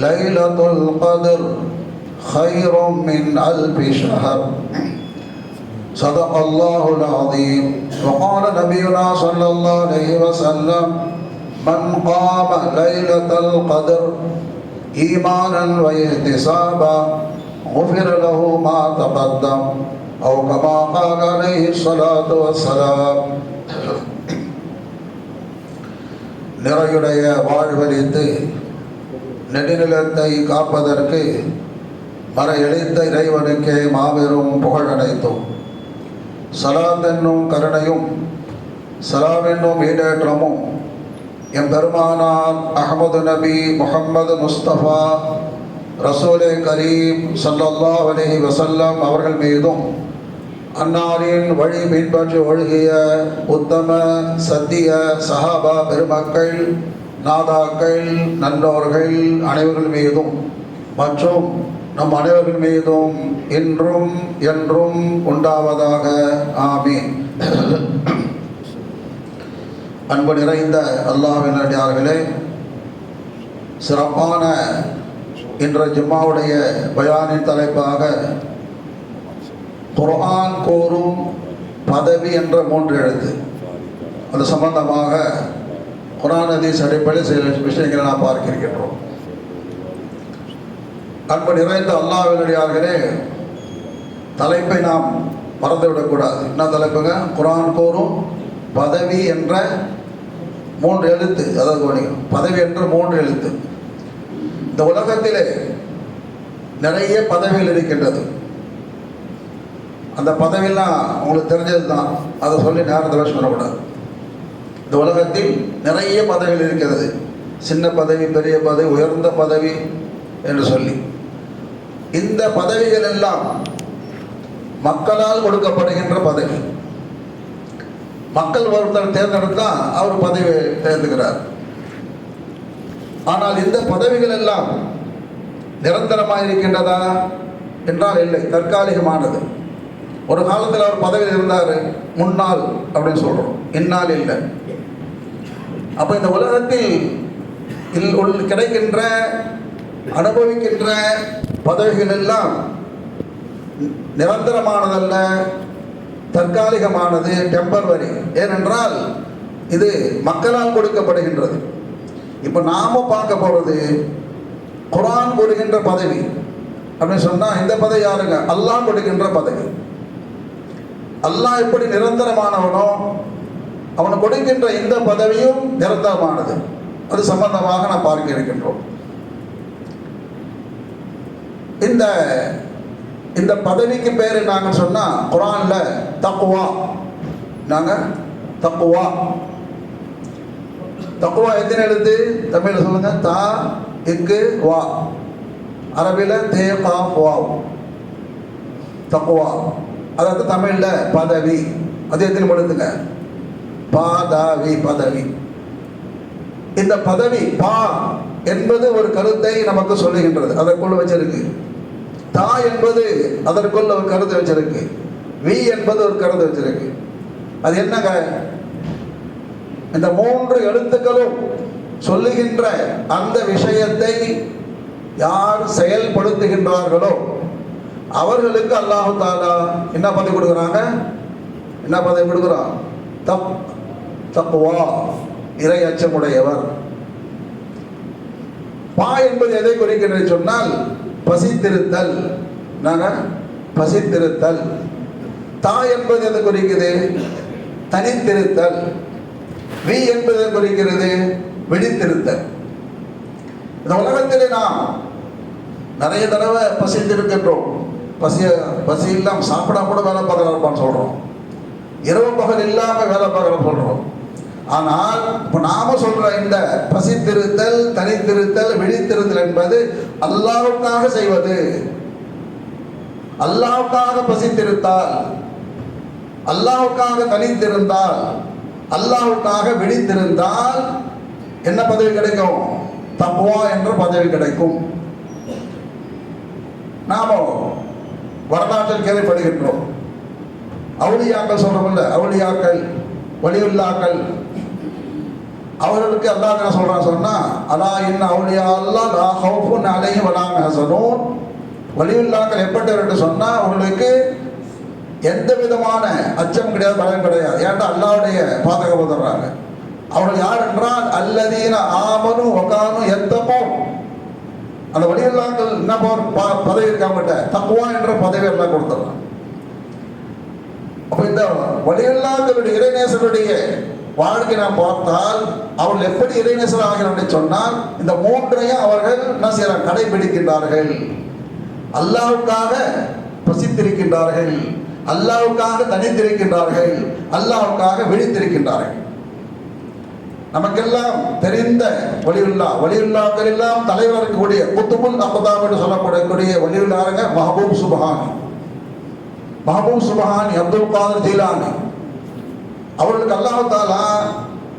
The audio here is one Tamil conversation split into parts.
ليلة القدر خير من ألف شهر صدق الله العظيم وقال نبينا صلى الله عليه وسلم من قام ليلة القدر إيمانا واحتسابا غفر له ما تقدم أو كما قال عليه الصلاة والسلام நிறையுடைய வாழ்வழித்து நெடுநிலத்தை காப்பதற்கு மர இழைத்த இறைவனுக்கே மாபெரும் புகழ் அனைத்தும். சலாத் என்னும் கருணையும் சலாம் என்னும் ஈடேற்றமும் எம் பெருமானார் அகமது நபி முகம்மது முஸ்தபா ரசூலே கரீம் சல்லல்லாஹ் அலி வசல்லம் அவர்கள் மீதும் அன்னாரின் வழி பின்பற்றி ஒழுகிய உத்தம சத்திய சஹாபா பெருமக்கள் நாதாக்கள் நல்லவர்கள் அனைவர்கள் மீதும் மற்றும் நம் அனைவர்கள் மீதும் இன்றும் என்றும் உண்டாவதாக. ஆமீன். அன்பு நிறைந்த அல்லாஹ்வின் அடியார்களே சிறப்பான இன்ற ஜிம்மாவுடைய பயானின் தலைப்பாக குரான் கோரும் பதவி என்ற மூன்று எழுத்து. அது சம்பந்தமாக குரான் ஹதீஸ் அடிப்படையில் சில விஷயங்களை நாம் பார்க்கிருக்கின்றோம். அன்பு நிறைந்த அல்லாவினடியார்களே தலைப்பை நாம் மறந்துவிடக்கூடாது. என்ன தலைப்புங்க? குரான் கோரும் பதவி என்ற மூன்று எழுத்து. அதாவது கவனிக்கணும். பதவி என்ற மூன்று எழுத்து. இந்த உலகத்திலே நிறைய பதவிகள் இருக்கின்றது. அந்த பதவியெல்லாம் உங்களுக்கு தெரிஞ்சது தான் அதை சொல்லி நேரத்தை வேஸ்ட் பண்ணக்கூடாது. இந்த உலகத்தில் நிறைய பதவிகள் இருக்கிறது. சின்ன பதவி பெரிய பதவி உயர்ந்த பதவி என்று சொல்லி. இந்த பதவிகள் எல்லாம் மக்களால் கொடுக்கப்படுகின்ற பதவி. மக்கள் ஒருத்தர் தேர்ந்தெடுத்தால் அவர் பதவி தேர்ந்துக்கிறார். ஆனால் இந்த பதவிகள் எல்லாம் நிரந்தரமாக இருக்கின்றதா என்றால் இல்லை தற்காலிகமானது. ஒரு காலத்தில் அவர் பதவியில் இருந்தார் முன்னாள் அப்படின்னு சொல்கிறோம் இந்நாள் இல்லை. அப்போ இந்த உலகத்தில் இல் உள் கிடைக்கின்ற அனுபவிக்கின்ற பதவிகள் எல்லாம் நிரந்தரமானதல்ல தற்காலிகமானது டெம்பர்வரி ஏனென்றால் இது மக்களால் கொடுக்கப்படுகின்றது. இப்போ நாம பார்க்க போகிறது குரான் கொடுக்கின்ற பதவி. அப்படின்னு சொன்னால் இந்த பதவி யாருங்க? அல்லாஹ் கொடுக்கின்ற பதவி. அல்லாஹ் எப்படி நிரந்தரமானவனோ அவன் கொடுக்கின்ற இந்த பதவியும் நிரந்தரமானது. அது சம்பந்தமாக நாம் பார்க்க இருக்கின்றோம். இந்த இந்த பதவிக்கு பேர் நாங்கள் சொன்னால் குரானில் தக்குவா நாங்கள் தக்குவா தக்குவா எத்தனை எழுத்து? தமிழில் சொல்லுங்க. தா இங்கு வா. அரபியில் தே கா வா தக்குவா அதாவது தமிழில் பதவி. அது எத்தனை படுத்துங்க? பாதாவி பதவி. இந்த பதவி பா என்பது ஒரு கருத்தை நமக்கு சொல்லுகின்றது. அதற்குள்ள வச்சிருக்கு. தா என்பது அதற்குள்ள ஒரு கருத்து வச்சிருக்கு. வி என்பது ஒரு கருத்து வச்சிருக்கு. அது என்னங்க இந்த மூன்று எழுத்துக்களும் சொல்லுகின்ற அந்த விஷயத்தை யார் செயல்படுத்துகின்றார்களோ அவர்களுக்கு அல்லாஹு தாலா என்ன பதவி கொடுக்குறாங்க? என்ன பதவி கொடுக்குறான்? தப் தப்புவா? இறை அச்சமுடையவர். பா என்பது எதை குறிக்கிறது சொன்னால் பசித்திருத்தல். நாங்க பசித்திருத்தல். தா என்பது எதை குறிக்குது? தனித்திருத்தல். வி என்பது குறிக்கிறது? விழித்திருத்தல். இந்த உலகத்திலே நாம் நிறைய தடவை பசித்திருக்கின்றோம். பசிய பசி இல்லாமல் சாப்பிடாம கூட வேலை பார்க்கறான்னு சொல்கிறோம் இரவு பகல் இல்லாமல் வேலை பார்க்கலாம் சொல்கிறோம் ஆனால் இப்போ நாம சொல்ற இந்த பசித்திருத்தல் தனித்திருத்தல் விழித்திருத்தல் என்பது அல்லாவுக்காக செய்வது. அல்லாஹ்வுக்காக பசித்திருத்தால் அல்லாவுக்காக தனித்திருந்தால் அல்லாவுக்காக விழித்திருந்தால் என்ன பதவி கிடைக்கும்? தப்புவா என்ற பதவி கிடைக்கும். நாம வரலாற்றில் கேள்விப்படுகின்றோம். அவுளியாக்கள் சொல்றோம்ல அவுளியாக்கள் வலியுல்லாக்கள் அவர்களுக்கு அல்லாஹ் என்ன சொல்றான் சொன்னா அலா இன்ன அவுளியா அல்லா லா ஹவுஃபுன் அலைஹிம் வலா ஹஸனூன் வலியுல்லாக்கள் எப்பட்டவர் சொன்னால் சொன்னா அவர்களுக்கு எந்த விதமான அச்சம் கிடையாது பயம் கிடையாது. ஏன்டா அல்லாவுடைய பாதகம் வந்துடுறாங்க அவர்கள் யார் என்றால் அல்லதீன ஆமனு ஒகானு எத்தமோ அந்த வழியில்லாக்கள் என்ன போ- பதவி இருக்காமட்ட தக்குவா என்ற பதவி எல்லாம் கொடுத்துடலாம் அப்ப இந்த வழியில்லாக்களுடைய இறைநேசருடைய வாழ்க்கை நாம் பார்த்தால் அவர்கள் எப்படி இறைநேசர் ஆகிறார்கள் என்று சொன்னால் இந்த மூன்றையும் அவர்கள் என்ன செய்யறாங்க கடைபிடிக்கின்றார்கள். அல்லாவுக்காக பிரசித்திருக்கின்றார்கள். அல்லாவுக்காக தனித்திருக்கின்றார்கள். அல்லாவுக்காக விழித்திருக்கின்றார்கள். நமக்கெல்லாம் தெரிந்த வலியுல்லா வலியுல்லாக்கள் எல்லாம் தலைவர் இருக்கக்கூடிய குத்துபுல் அபதாம் என்று சொல்லப்படக்கூடிய வலியுல்லாருங்க மஹபூப் சுபஹானி. மஹபூப் சுபஹானி அப்துல் காதர் ஜீலானி. அவர்களுக்கு அல்லாஹாலா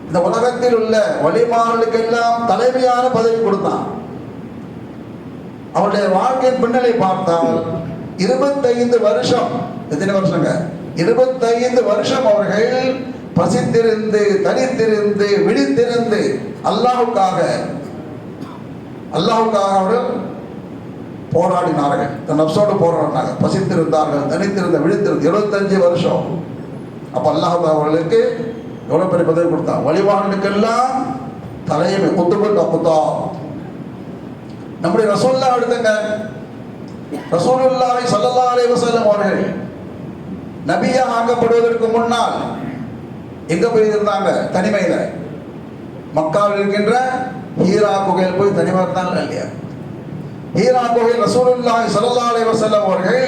இந்த உலகத்தில் உள்ள வழிமாறலுக்கு எல்லாம் தலைமையான பதவி கொடுத்தான். அவருடைய வாழ்க்கையின் பின்னலை பார்த்தால் இருபத்தைந்து வருஷம் எத்தனை வருஷங்க? இருபத்தைந்து வருஷம் அவர்கள் பசித்திருந்து தனித்திருந்து விழித்திருந்து அல்லாஹுக்காக அல்லாஹுக்காக அவர்கள் போராடினார்கள். தன் நப்சோடு போராடினாங்க பசித்திருந்தார்கள் தனித்திருந்த விழித்திருந்து. இருபத்தஞ்சு வருஷம். அப்ப அல்லாஹ் அவர்களுக்கு எவ்வளவு பெரிய பதவி கொடுத்தான்? வழிவாகனுக்கெல்லாம் தலைமை குத்துபல் அப்புதா நம்முடைய ரசூல்லா எடுத்துங்க. ரசூலுல்லாஹி சல்லல்லா அலைஹி வஸல்லம் அவர்கள் நபியா ஆக்கப்படுவதற்கு முன்னால் எங்க போய் இருந்தாங்க? தனிமையில. மக்காவில் இருக்கின்ற ஹீரா குகையில் போய் தனிமையா இருந்தாங்க இல்லையா? ஹீரா குகையில் ரசூலுல்லாஹி ஸல்லல்லாஹு அலைஹி வஸல்லம் அவர்கள்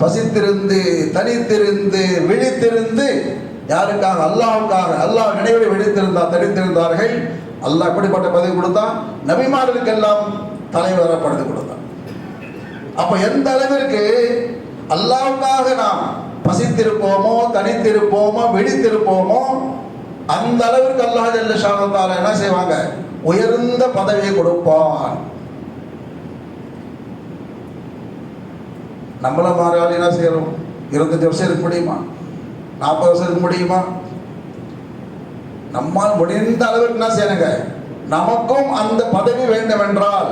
பசித்திருந்து தனித்திருந்து விழித்திருந்து யாருக்காக? அல்லாவுக்காக. அல்லாஹ் நினைவில் விழித்திருந்தார் தனித்திருந்தார்கள். அல்லாஹ் எப்படிப்பட்ட பதவி கொடுத்தான். நபிமார்களுக்கெல்லாம் தலைவராக பதவி கொடுத்தான். அப்ப எந்த அளவிற்கு அல்லாவுக்காக நாம் பசித்திருப்போமோ தனித்திருப்போமோ விழித்திருப்போமோ அந்த அளவிற்கு அல்லாஹ் ஜல்ல என்ன செய்வாங்க? உயர்ந்த பதவியை கொடுப்பான். நம்மள மாதிரி என்ன செய்கிறோம் இருபத்தஞ்சு வருஷம் இருக்க முடியுமா? நாற்பது வருஷம் இருக்க முடியுமா? நம்மால் முடிந்த அளவுக்கு என்ன செய்யணுங்க? நமக்கும் அந்த பதவி வேண்டுமென்றால்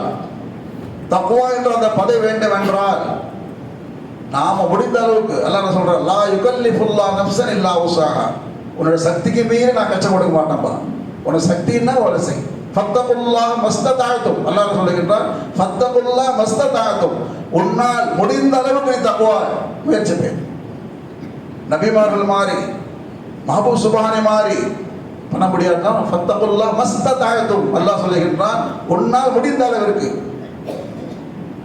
தக்குவா என்ற அந்த பதவி வேண்டுமென்றால் நாம முடிந்த அளவுக்கு அல்லாஹ் என்ன சொல்றார் லா யுகல்லிஃபுல்லா நப்சன் இல்லா உஸாஹா உன்னோட சக்திக்கு மீறி நான் கச்சம் கொடுக்க மாட்டேன்ப்பா உனக்கு சக்தின்னா ஒரு செய் ஃபத்தகுல்லா மஸ்ததாயத்தும் அல்லாஹ் சொல்லுகின்றார் ஃபத்தகுல்லா மஸ்ததாயத்தும் உன்னால் முடிந்த அளவுக்கு நீ தக்குவா முயற்சி பெய் நபிமார்கள் மாறி மஹபூப் சுபானி மாறி பண்ண முடியாதான் ஃபத்தகுல்லா மஸ்ததாயத்தும் அல்லாஹ் சொல்லுகின்றான் உன்னால் முடிந்த அளவிற்கு.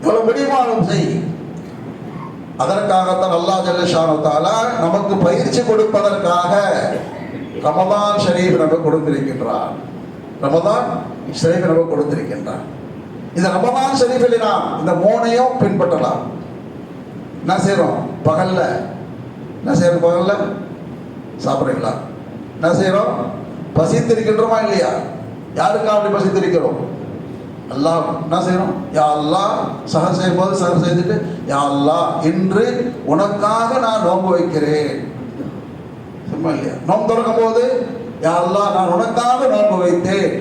எவ்வளவு முடியுமானும் செய். அதற்காகத்தான் அல்லாஹ் ஜல்லஷானத்தால நமக்கு பயிற்சி கொடுப்பதற்காக ரமதான் ஷரீஃப் நமக்கு கொடுத்திருக்கின்றார் ரமதான் ஷரீஃப் நமக்கு கொடுத்திருக்கின்றார் இந்த ரமதான் ஷெரீஃபில் நாம் இந்த மூணையும் பின்பற்றலாம். என்ன செய்கிறோம் பகலில். என்ன செய்கிறோம் பகல்ல? சாப்பிட்றீங்களா? என்ன செய்றோம்? பசித்திருக்கின்றோமா இல்லையா? யாருக்கா அப்படி பசித்திருக்கிறோம்? எல்லாம் என்ன செய்யணும் யாரெல்லாம் அல்லாஹ் செய்யும்போது செய்யும் போது சஹர் செய்துட்டு யாரெல்லாம் இன்று உனக்காக நான் நோன்பு வைக்கிறேன். சும்மா இல்லையா? நோன்பு திறக்கும் போது யாரெல்லாம் நான் உனக்காக நோன்பு வைத்தேன்.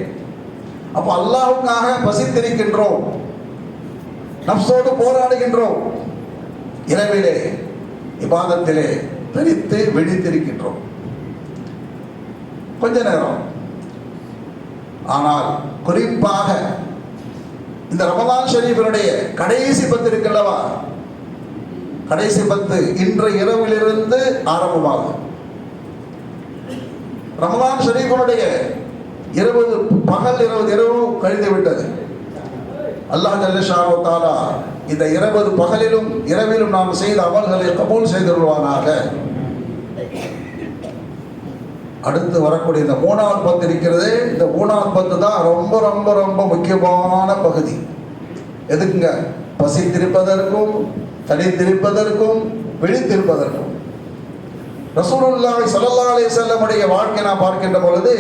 அப்போ அல்லாவுக்காக பசித்திருக்கின்றோம் நப்சோடு போராடுகின்றோம். இரவிலே இபாதத்திலே தனித்து விழித்திருக்கின்றோம். கொஞ்ச நேரம். ஆனால் குறிப்பாக இந்த ரமதான் ஷரீஃபினுடைய கடைசி பத்து இருக்குல்லவா கடைசி பத்து இன்று இரவிலிருந்து ஆரம்பமாகும். ரமதான் ஷரீஃபனுடைய இருபது பகல் இருபது இரவும் கழிந்து விட்டது. அல்லாஹ் ஜல்லஷானு தாலா இந்த இருபது பகலிலும் இரவிலும் நாம் செய்த அமல்களை கபூல் செய்துள்வானாக அடுத்து வரக்கூடிய இந்த மூணாவது பத்து இருக்கிறது. இந்த மூணாவது பத்து தான் ரொம்ப ரொம்ப ரொம்ப முக்கியமான பகுதி. எதுக்குங்க? பசி திருப்பதற்கும் தனி தனித்திருப்பதற்கும் விழித்திருப்பதற்கும் ரசூலுல்லாஹி ஸல்லல்லாஹு அலைஹி வஸல்லமுடைய வாழ்க்கை நான் பார்க்கின்ற பொழுது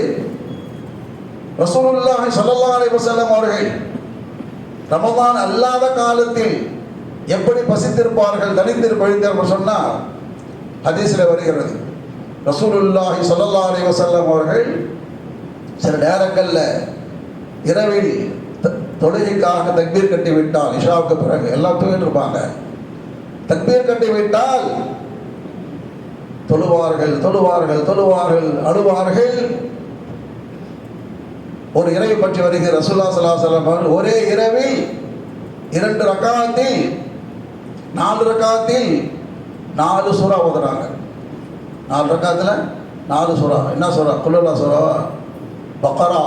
ரசூலுல்லாஹி ஸல்லல்லாஹு அலைஹி வஸல்லம் அவர்கள் ரமதான் அல்லாத காலத்தில் எப்படி பசித்திருப்பார்கள் தனித்திருப்பழித்தார்கள் சொன்னால் ஹதீஸில் வருகிறது. ரசூலுல்லாஹி ஸல்லல்லாஹு அலைஹி வஸல்லம் அவர்கள் சில நேரங்களில் இரவில் தொழுகைக்காக தக்பீர் கட்டி விட்டால் இஷாவுக்கு பிறகு எல்லாம் தூங்கிட்டு இருப்பாங்க. தக்பீர் கட்டி விட்டால் தொழுவார்கள் தொழுவார்கள் தொழுவார்கள் அழுவார்கள். ஒரு இரவை பற்றி வருகிற ரசுல்லா சலாஹலம் அவர்கள் ஒரே இரவில் இரண்டு ரக்காத்தில் நாலு ரக்காத்தில் நாலு சூறா ஓதுறாங்க. நாலு ரக்காத்தில் நாலு சூறா. என்ன சூறா? குல்லா சூறாவா பக்கரா.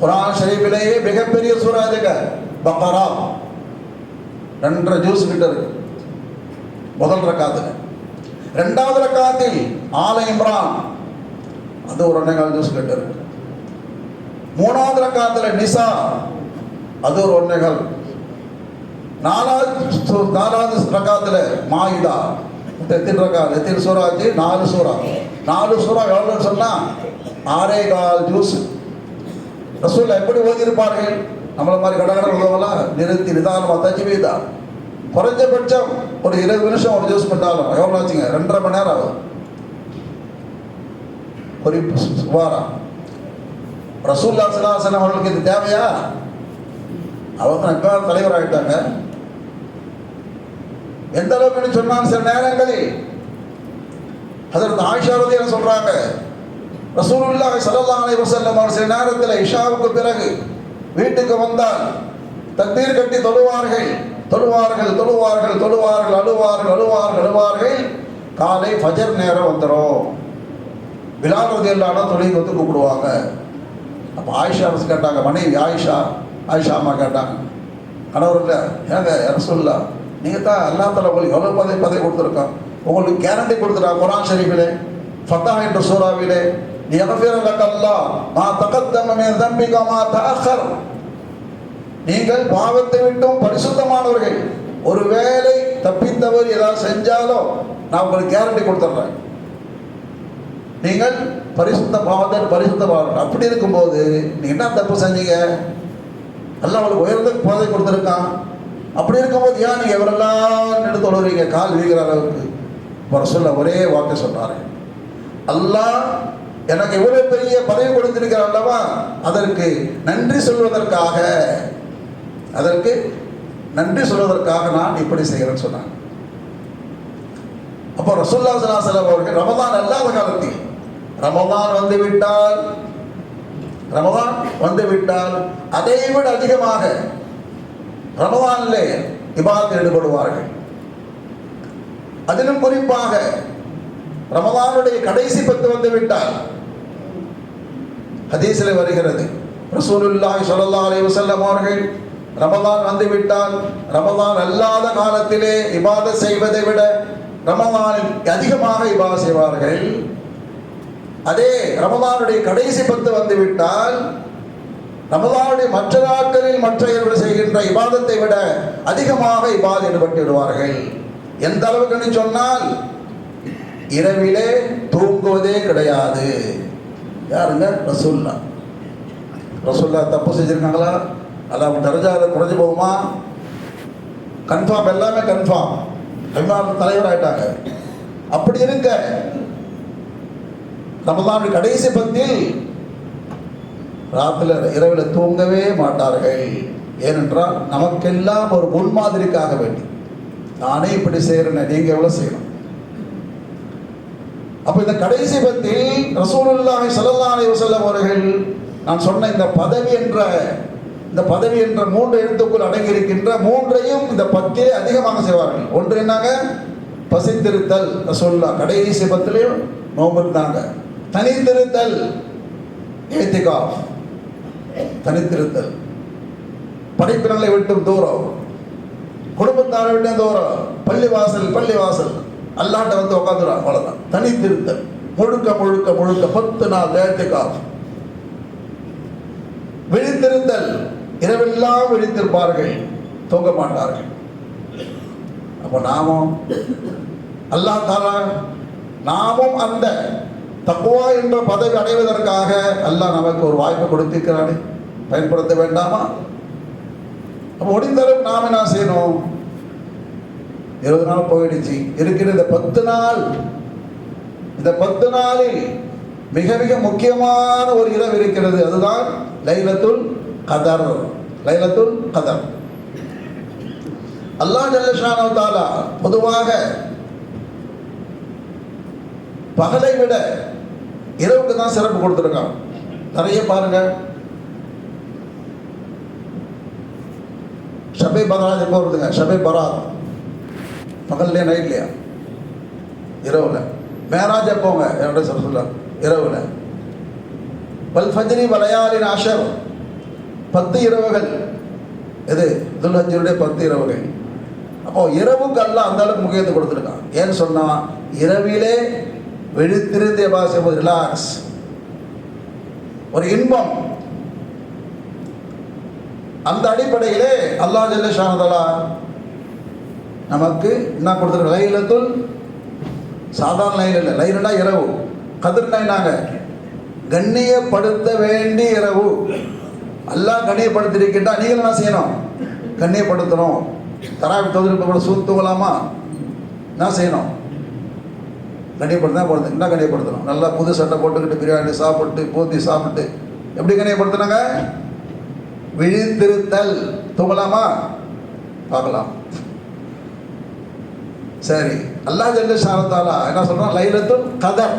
குரான் ஷரீஃபிலேயே மிகப்பெரிய சூறா இதுங்க பக்கரா. ரெண்டரை ஜூஸ் கிட்ட இருக்கு. முதல் ரக்காத்தில். ரெண்டாவது ரக்காத்தில் ஆல இம்ரான். அது ஒரு ஒன்னேகால் ஜூஸ் கிட்ட இருக்கு. மூணாவது ரக்காத்தில் நிசா அது ஒரு ஒன்றைகள். நாலாவது நாலாவது ரக்காத்தில் மாயிதா. எத்தனை ரக்கா எத்தனை சூறா ஆச்சு நாலு சூறா. நாலு சூறா எவ்வளோன்னு சொன்னால் ஆறே கால் ஜூஸ். ரசூல் எப்படி ஓதியிருப்பார்கள்? நம்மள மாதிரி கடகட உள்ளவங்களாம் நிறுத்தி நிதானமாக தச்சு வீதா குறைஞ்சபட்சம் ஒரு இருபது நிமிஷம் ஒரு ஜூஸ் பண்ணாலும் எவ்வளோ ஆச்சுங்க ரெண்டரை மணி நேரம் ஆகும் ஒரு சுமாரா ரசூல்லா சலாசனம் அவர்களுக்கு இது தேவையா? அவங்க இப்போ தலைவர் ஆகிட்டாங்க எந்த அளவுக்கு சொன்னாங்க சில நேரங்களில் அதற்கு ஆயிஷாவது ரதி என்ன சொல்றாங்க ரசூலுல்லா ஸல்லல்லாஹு அலைஹி வஸல்லம் அவர் சில நேரத்தில் இஷாவுக்கு பிறகு வீட்டுக்கு வந்தால் தண்ணீர் கட்டி தொழுவார்கள். தொழுவார்கள் தொழுவார்கள் தொழுவார்கள் அழுவார்கள் அழுவார்கள் அழுவார்கள். காலை ஃபஜர் நேரம் வந்துடும் பிலால் ரதி எல்லாம் தொழில் வந்து கூப்பிடுவாங்க. அப்போ ஆயிஷா அரசு கேட்டாங்க மனைவி ஆயிஷா ஆயிஷா அம்மா கேட்டாங்க. கணவர்கிட்ட ஏங்க ரசூல்லா நீங்கள் தான் அல்லா தலா உங்களுக்கு எவ்வளோ பதவி பதவி கொடுத்துருக்கோம். உங்களுக்கு கேரண்டி கொடுத்துட்டாங்க குரான் ஷரீஃபிலே ஃபத்தா என்ற சூறாவிலே நீ அல்லா மா தகத்தமே தம்பிகா மா தஅக்கர் நீங்கள் பாவத்தை விட்டும் பரிசுத்தமானவர்கள். ஒருவேளை தப்பித்தவர் ஏதாவது செஞ்சாலும் நான் உங்களுக்கு கேரண்டி கொடுத்துட்றேன் நீங்கள் பரிசுத்த பாவத்தை பரிசுத்த பாவம் அப்படி இருக்கும்போது நீ என்ன தப்பு செஞ்சீங்க? நல்லா அவளுக்கு உயர்ந்த போதை கொடுத்துருக்கான். அப்படி இருக்கும்போது ஏன் நீங்கள் எவரெல்லாம் நின்று தொழுறீங்க கால் வீகிற அளவுக்கு. அவர் சொல்ல ஒரே வாக்கு சொன்னார். அல்லாஹ் எனக்கு இவ்வளவு பெரிய பதவி கொடுத்திருக்கிறார் அல்லவா? அதற்கு நன்றி சொல்வதற்காக அதற்கு நன்றி சொல்வதற்காக நான் இப்படி செய்கிறேன்னு சொன்னாங்க. அப்போ ரசோல்லா சலாசலம் அவர்கள் ரமதான் அல்லாத காலத்தில் ரமதான் வந்து விட்டால் ரமதான் வந்து விட்டால் அதை விட அதிகமாக ரமதானிலே இபாத்தில் ஈடுபடுவார்கள். அதிலும் குறிப்பாக ரமதானுடைய கடைசி பத்து வந்து விட்டால் ஹதீஸில் வருகிறது. ரசூலுல்லாஹி ஸல்லல்லாஹு அலைஹி வஸல்லம் அவர்கள் ரமதான் வந்து விட்டால் ரமதான் அல்லாத காலத்திலே இபாத செய்வதை விட ரமதானில் அதிகமாக இபாத செய்வார்கள். அதே ரமதானுடைய கடைசி பத்து வந்துவிட்டால் ரமதானுடைய மற்ற நாட்களில் மற்ற இரவு செய்கின்ற இபாதத்தை விட அதிகமாக இபாத ஈடுபட்டு விடுவார்கள். எந்த அளவுக்குன்னு சொன்னால் இரவிலே தூங்குவதே கிடையாது. யாருங்க? ரசூல்லா. ரசூல்லா தப்பு செஞ்சிருக்காங்களா? அல்ல அவங்க தரஜாவில் குறைஞ்சு போகுமா? கன்ஃபார்ம் எல்லாமே கன்ஃபார்ம் அபிமான தலைவர் ஆயிட்டாங்க அப்படி இருக்க ரமதானுடைய கடைசி பத்தில் ராத்திர இரவில் தூங்கவே மாட்டார்கள். ஏனென்றால் நமக்கெல்லாம் ஒரு முன்மாதிரிக்காக வேண்டி. நானே இப்படி செய்கிறேன் நீங்கள் எவ்வளோ செய்யணும்? அப்போ இந்த கடைசி பத்தில் ரசூலுல்லாஹி ஸல்லல்லாஹு அலைஹி வஸல்லம் அவர்கள் நான் சொன்ன இந்த பதவி என்ற இந்த பதவி என்ற மூன்று எழுத்துக்குள் அடங்கி இருக்கின்ற மூன்றையும் இந்த பத்திலே அதிகமாக செய்வார்கள். ஒன்று என்னங்க? பசித்திருத்தல். ரசூல்லா கடைசி பத்திலையும் நோம்பு இருந்தாங்க. தனித்திருத்தல். ஏத்திகாஃப் தனித்திருத்தல். படைப்பினங்களை விட்டும் தூரம். குடும்பத்தாரை விட்டும் தூரம். பள்ளிவாசல் பள்ளிவாசல். அல்லாட்ட வந்து உட்காந்துடும் அவ்வளோதான் தனித்திருத்தல். முழுக்க முழுக்க முழுக்க. பத்து நாள் ஏத்திகாஃப் விழித்திருத்தல். இரவெல்லாம் விழித்திருப்பார்கள். தூங்க மாட்டார்கள். அப்போ நாமும் அல்லாஹ் தாரா நாமும் அந்த தக்குவா என்ற பதவி அடைவதற்காக அல்லாஹ் நமக்கு ஒரு வாய்ப்பு கொடுத்திருக்கிறானே. பயன்படுத்த வேண்டாமா? முடிந்தளவு நாம் என்ன செய்யணும்? இருபது நாள் போயிடுச்சு. இருக்கிற இந்த பத்து நாள் இந்த பத்து நாளில் மிக மிக முக்கியமான ஒரு இரவு இருக்கிறது. அதுதான் லைலத்துல் கதர். லைலத்துல் கதர். அல்லாஹ் ஜல்லஷானோ தாலா பொதுவாக பகலை விட இரவுக்கு தான் சிறப்பு கொடுத்துருக்கான். நிறைய பாருங்க. ஷபை பராத் எப்போ வருதுங்க? ஷபை பராத். பகல்லையா நைட்லையா? இரவுல. மேராஜ் எப்போங்க? என்னோட சொல்ல சொல்ல இரவுல. பல் ஃபஜ்ரி வலையாலின் ஆஷர் பத்து இரவுகள். எது? துல்ஹஜருடைய பத்து இரவுகள். அப்போ இரவுக்கு அல்ல அந்த அளவுக்கு முக்கியத்துவம் கொடுத்துருக்கான். ஏன்னு சொன்னா இரவிலே விழித்திருந்து பாசம் ரிலாக்ஸ். ஒரு இன்பம். அந்த அடிப்படையிலே அல்லாஹ் ஜல்ல ஷானதலா நமக்கு என்ன கொடுத்துருக்க லைலத்துல் சாதாரண லைல் இல்லை. லைலனா இரவு. கதிர்னா என்னங்க கண்ணியப்படுத்த வேண்டிய இரவு. எல்லாம் கண்ணியப்படுத்திருக்கின்றா நீங்கள் என்ன செய்யணும்? கண்ணியப்படுத்தணும். தராவி தொழில்நுட்பம் கூட சூத்து என்ன செய்யணும்? கண்ணியப்படுத்தினா போகிறது என்ன கண்ணியப்படுத்தணும்? நல்லா புது சட்டை போட்டுக்கிட்டு பிரியாணி சாப்பிட்டு பூத்தி சாப்பிட்டு. எப்படி கண்ணியப்படுத்தினாங்க? விழித்திருத்தல். தூங்கலாமா பார்க்கலாம். சரி. அல்லாஹ் ஜல்ல சாரத்தாலா என்ன சொல்கிறோம் லைலத்தும் கதர்.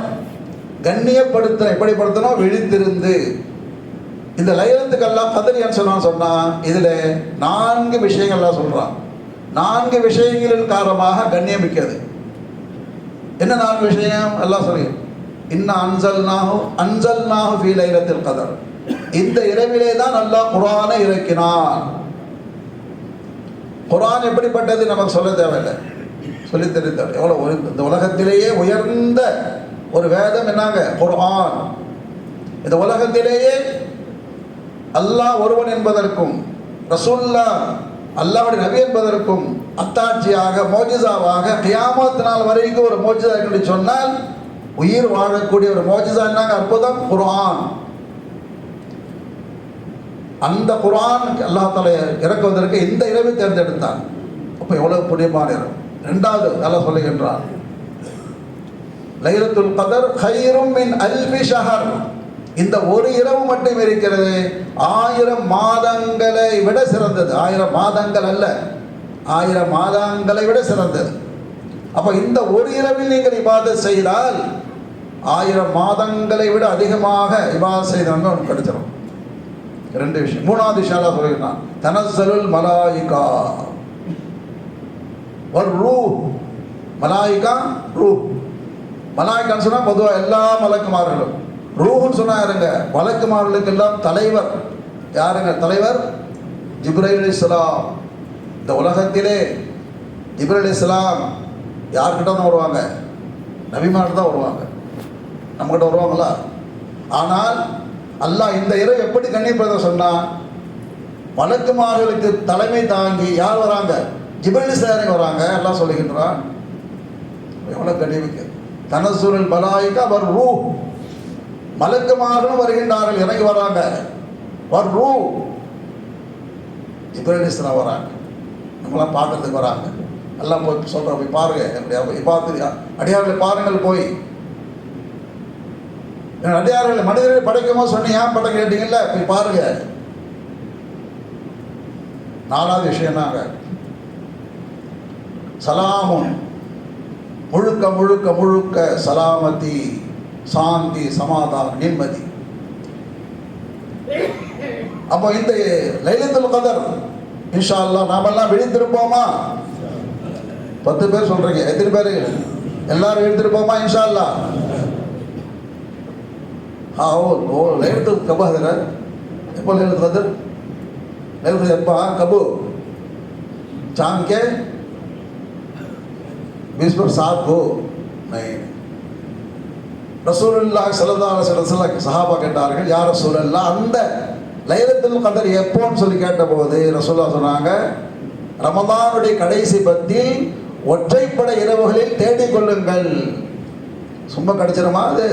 கண்ணியப்படுத்த எப்படி படுத்தணும்? விழித்திருந்து. இந்த லைலத்துக்கு எல்லாம் கதர் ஏன் சொன்னான்னு சொன்னா நான்கு விஷயங்கள்லாம் சொல்கிறான் நான்கு விஷயங்களின் காரணமாக கண்ணியமிக்கிறது என்ன நான்கு விஷயம்? எல்லாம் சொல்லி இன்னும் அன்சல் நாகும் அன்சல் நாகும் ஃபீல் ஐரத்தில் கதர். இந்த இரவிலே தான் அல்லாஹ் குரானை இறக்கினான். குரான் எப்படிப்பட்டது நமக்கு சொல்ல தேவையில்லை. சொல்லி தெரிந்தார் எவ்வளோ இந்த உலகத்திலேயே உயர்ந்த ஒரு வேதம் என்னங்க? குர்ஆன். இந்த உலகத்திலேயே அல்லாஹ் ஒருவன் என்பதற்கும் ரசூல்லா அல்லாவுடைய நபி என்பதற்கும் அத்தாட்சியாக மோஜிசாவாக கியாமத்து நாள் வரைக்கும் ஒரு மோஜிசா என்று சொன்னால் உயிர் வாழக்கூடிய ஒரு மோஜிசா என்னங்க அற்புதம்? குரான் அந்த குரான் அல்லாஹ் தலை இறக்குவதற்கு இந்த இரவை தேர்ந்தெடுத்தான்? அப்போ எவ்வளவு புண்ணியமான இரவு? ரெண்டாவது நல்லா சொல்லுகின்றான் லைலத்துல் கதர் ஹைரும் மின் அல்பி ஷஹர். இந்த ஒரு இரவு மட்டும் இருக்கிறது. ஆயிரம் மாதங்களை விட சிறந்தது. ஆயிரம் மாதங்கள் அல்ல. ஆயிரம் மாதங்களை விட சிறந்தது. அப்போ இந்த ஒரு இரவில் நீங்கள் இவாத செய்தால் ஆயிரம் மாதங்களை விட அதிகமாக இவாத செய்தவங்க உனக்கு கிடைச்சிடும் ரெண்டு விஷயம். மூணாவது விஷயம் சொல்லியிருந்தான். தனசலுல் மலாயிகா. ஒரு ரூ மலாயிகா ரூ மலாய்க்கான்னு சொன்னால் பொதுவாக எல்லா மலக்குமார்களும். ரூஹுன்னு சொன்னாருங்க மலக்குமார்களுக்கு எல்லாம் தலைவர். யாருங்க? தலைவர்? ஜிப்ரைல் இஸ்லாம் இந்த உலகத்திலே ஜிப்ரைல் இஸ்லாம் யார்கிட்ட தான் வருவாங்க? நபிமார் தான் வருவாங்க. நம்மகிட்ட வருவாங்களா ஆனால் அல்லாஹ் இந்த இரவு எப்படி கண்ணியப்படுத்த சொன்னா வழக்குமார்களுக்கு தலைமை தாங்கி யார் வராங்க? ஜிப்ரைல் இஸ்லாம் வராங்க? எல்லாம் சொல்லுகின்றான். எவ்வளோ கண்ணியமிக்க தனசூரில் பலாய்க்கு அவர் ரூ மலக்குமார்களும் வருகின்றார்கள். இறங்கி வராங்க. வர்றோம் ரூ இப்ரேலிஸ்லாம் வராங்க. நம்மளாம் பார்க்கறதுக்கு வராங்க. எல்லாம் போய் சொல்கிறோம் போய் பாருங்க. என்னுடைய பார்த்து அடியார்களை பாருங்கள் போய். அடியார்களை மனிதர்களை படைக்குமோ சொன்னி ஏன் படம் கேட்டீங்கல்ல? போய் பாருங்க. நாலாவது விஷயம் நாங்க சலாமுன். முழுக்க முழுக்க முழுக்க சலாமதி சாந்தி சமாதானம் நிம்மதி அப்போ இந்த லைலத்துல் கதர் இன்ஷா அல்லாஹ் நாமெல்லாம் விழித்திருப்போமா பத்து பேர் சொல்றீங்க எத்தனை பேர் எல்லாரும் விழித்திருப்போமா இன்ஷா அல்லாஹ் हाँ वो वो लैलतुल कब है எப்போ லைலத்துல் கதர் லைலத்துல் எப்போ கபு चांद के बीस पर सात को नहीं ரசூலுல்லா சல்லல்லாஹு சில சில சஹாபா கேட்டார்கள் யார் ரசூலல்லா அந்த லைலத்தில் கதர் எப்போன்னு சொல்லி கேட்டபோது ரசூல்லா சொன்னாங்க ரமதானுடைய கடைசி பத்தில் ஒற்றைப்படை இரவுகளில் தேடிக்கொள்ளுங்கள் சும்மா கிடைச்சிருமா அது?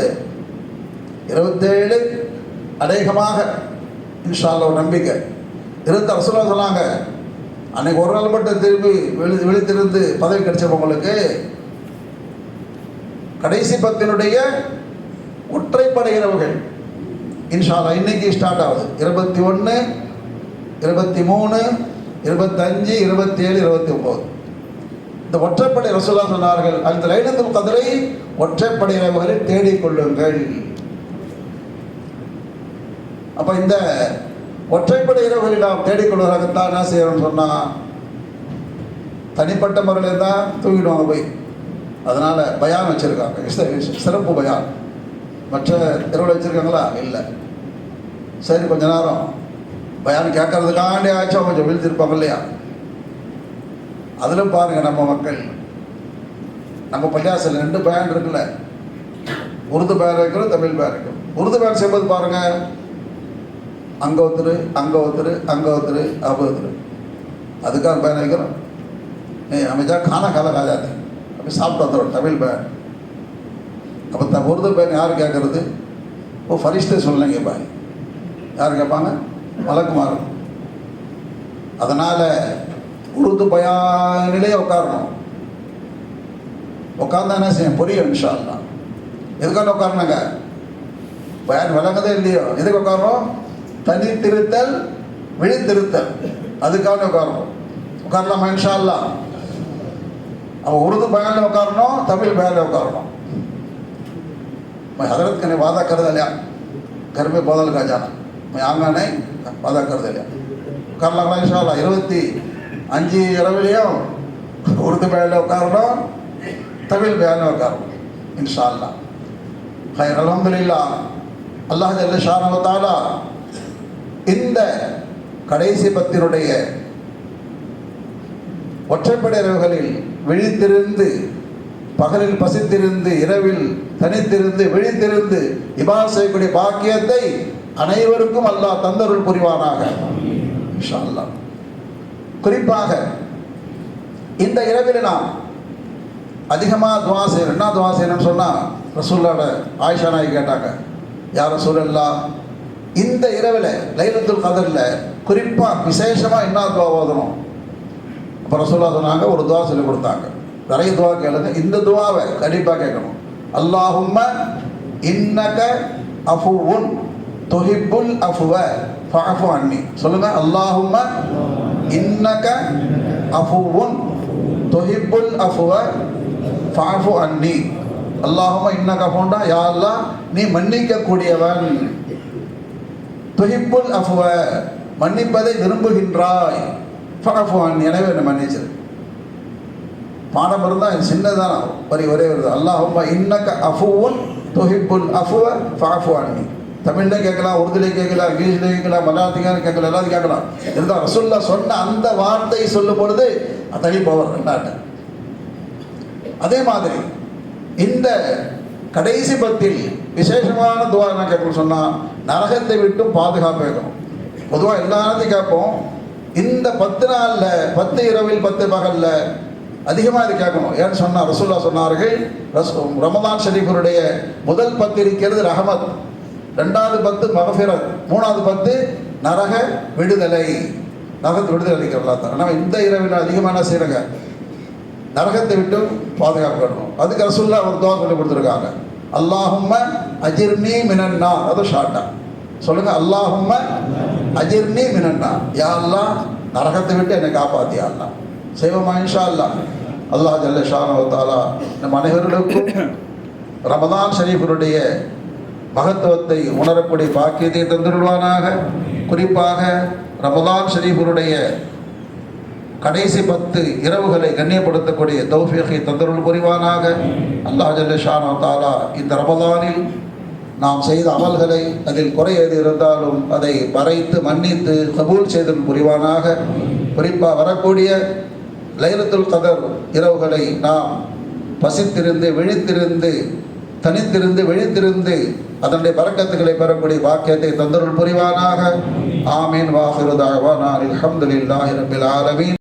இருபத்தேழு அநேகமாக இன்ஷால்ல ஒரு நம்பிக்கை. இருந்து ரசூலா சொன்னாங்க அன்னைக்கு ஒரு நாள் மட்டும் திரும்பி விழு விழித்திருந்து பதவி கிடைச்சவங்களுக்கு கடைசி பத்தினுடைய ஒற்றைப்படை இரவுகள் இன்ஷா இன்னைக்கு ஸ்டார்ட் ஆகுது. இருபத்தி ஒன்று இருபத்தி மூணு இருபத்தஞ்சு இருபத்தி ஏழு இருபத்தி ஒம்பது. இந்த ஒற்றைப்படை ரசூலா சொன்னார்கள் அந்த லைனத்தில் கதிரை ஒற்றைப்படை இரவுகளில் தேடிக் கொள்ளுங்கள் அப்போ இந்த ஒற்றைப்படை இரவுகளை நாம் தேடிக்கொள்வதாகத்தான் என்ன செய்யணும்னு சொன்னால் தனிப்பட்ட முறையில் தான் தூங்கிடுவாங்க போய். அதனால் பயான் வச்சுருக்காங்க. சிறப்பு பயான். மற்ற தெருவில் வச்சுருக்காங்களா? இல்லை. சரி கொஞ்ச நேரம். பயான் கேட்கறதுக்காண்டி ஆச்சும் கொஞ்சம் விழுத்திருப்பாங்க இல்லையா? அதிலும் பாருங்கள் நம்ம மக்கள். நம்ம பள்ளியாசில் ரெண்டு பயன் இருக்குல்ல. உருது பயன் வைக்கிறோம் தமிழ் பயன் இருக்கும் உருது பயன் செய்யும்போது பாருங்கள் அங்கே ஒருத்தர் அங்கே ஒருத்தர் அங்கே ஒருத்தர் அப்போ ஒருத்தர். அதுக்காக பயன் வைக்கிறோம். ஏ அமைச்சா காண கால காஜாது அப்படி சாப்பிட்டு வந்துடும் தமிழ் பயன். அப்போ த உருது பேன் யார் கேட்குறது ஓ ஃபரிஷ்டே சொல்லலைங்க பாய். யார் கேட்பாங்க மலக்குமார் அதனால் உருது பயானிலே உட்காரணும். உட்காந்தா என்ன செய்யும்? புரியும் இன்ஷால்லாம் எதுக்காக உட்காரணுங்க பயன் விளங்குதே இல்லையோ? எதுக்கு உட்காரணும் தனி திருத்தல் விழித்திருத்தல் அதுக்காக உட்காரணும் உட்காரலாமா இன்ஷால்லாம் அவன் உருது பயானில் உட்காரணும் தமிழ் பயனில் உட்காரணும். मैं हजरत ने वादा कर दिया घर में बदल का जाना मैं आऊँगा नहीं वादा कर दिया कर लगना इंशाल्लाह இருபத்தி அஞ்சு இரவுலையும் உருது பேரில் உட்காரணும் தமிழ் பேரில் உட்காரணும் இன்ஷா அல்லாஹ் ஹைர் அல்ஹம்துலில்லா அல்லாஹ் ஜல்ல ஷானஹு தஆலா இந்த கடைசி பத்தினுடைய ஒற்றைப்படை இரவுகளில் விழித்திருந்து பகலில் பசித்திருந்து இரவில் தனித்திருந்து விழித்திருந்து இபா செய்யக்கூடிய பாக்கியத்தை அனைவருக்கும் அல்லாஹ் தந்தருள் புரிவானாக. அல்லாஹ் குறிப்பாக இந்த இரவில் நாம் அதிகமாக துவா செய்யணும். என்ன துவா செய்யணும்னு சொன்னால் ரசூல்லாட ஆயிஷா நாய் கேட்டாங்க. யார் ரசூலல்லா இந்த இரவில் லைலத்துல் கதரில் குறிப்பாக விசேஷமாக என்ன துவா ஓதணும்? அப்போ ரசூல்லா சொன்னாங்க ஒரு துவா சொல்லி கொடுத்தாங்க. நிறைய துவா கேளுங்க. இந்த துவாவை கண்டிப்பாக கேட்கணும். அல்லாஹும்ம இன்னக அஃபுவுன் தொஹிப்புல் அஃபுவ ஃபஃபு அன்னி. சொல்லுங்க அல்லாஹும்ம இன்னக அஃபுவுன் தொஹிப்புல் அஃபுவ ஃபஃபு அன்னி. அல்லாஹும்ம இன்னக அஃபுண்டா யா அல்லாஹ் நீ மன்னிக்கக்கூடியவன். தொஹிப்புல் அஃபுவ மன்னிப்பதை விரும்புகின்றாய். ஃபஃபு அன்னி. எனவே என்னை மன்னிச்சிரு. பாடம் இருந்தால் சின்னதான வரி ஒரே வருது அல்லாஹும்ம இன்னக்க அஃபுவன் துஹிப்புல் அஃபுவ ஃபஅஃபு அன்னி. தமிழ்ல கேட்கலாம் உருதுல கேட்கலாம் இங்கிலீஷ்ல கேட்கலாம் மலையாளத்துக்கான கேட்கலாம் எல்லாத்தையும் கேட்கலாம். இருந்தால் ரசூல்லா சொன்ன அந்த வார்த்தை சொல்லும் பொழுது தனி பவர் ரெண்டாட்ட. அதே மாதிரி இந்த கடைசி பத்தில் விசேஷமான துவா என்ன கேட்போம் சொன்னால் நரகத்தை விட்டும் பாதுகாப்பு வைக்கணும் பொதுவாக எல்லாத்தையும் கேட்போம். இந்த பத்து நாளில் பத்து இரவில் பத்து பகலில் அதிகமாக இது கேட்கணும். ஏன்னு சொன்னால் ரசூல்லா சொன்னார்கள் ரஸ் ரமதான் ஷரீஃபருடைய முதல் பத்து இருக்கிறது ரஹமத். ரெண்டாவது பத்து மகஃபிரத். மூணாவது பத்து நரக விடுதலை. நரகத்தை விடுதலை அளிக்கிறதா தான் ஆனால் இந்த இரவில் அதிகமாக என்ன நரகத்தை விட்டு பாதுகாக்கணும் அதுக்கு ரசூல்லா ஒரு துவா சொல்லி கொடுத்துருக்காங்க. அல்லாஹும்ம அஜிர்னி மினன்னா அது ஷார்ட்டா சொல்லுங்க அல்லாஹும்ம அஜிர்னி மினன்னா யா நரகத்தை விட்டு என்னை காப்பாத்தி செய்வோமா இன்ஷா அல்லாஹ் அல்லாஹ் ஜல்ல ஷானு நம் அனைவர்களுக்கும் ரமதான் ஷரீஃபருடைய மகத்துவத்தை உணரக்கூடிய பாக்கியத்தை தந்துடுவானாக குறிப்பாக ரமதான் ஷரீஃபருடைய கடைசி பத்து இரவுகளை கண்ணியப்படுத்தக்கூடிய தௌஃபியகை தந்தருள் புரிவானாக. அல்லாஹ் ஜல்ல ஷானா தாலா இந்த ரமதானில் நாம் செய்த அமல்களை அதில் குறை எது இருந்தாலும் அதை மறைத்து மன்னித்து கபூல் செய்தல் புரிவானாக. குறிப்பாக வரக்கூடிய லைலத்துல் கதர் இரவுகளை நாம் பசித்திருந்து விழித்திருந்து தனித்திருந்து விழித்திருந்து அதனுடைய பறக்கத்துகளை பெறக்கூடிய வாக்கியத்தை தந்தருள் புரிவானாக. ஆமீன். வாஹிருதாவா நான் அல்ஹம்துலில்லாஹி ரபில் ஆலமீன்.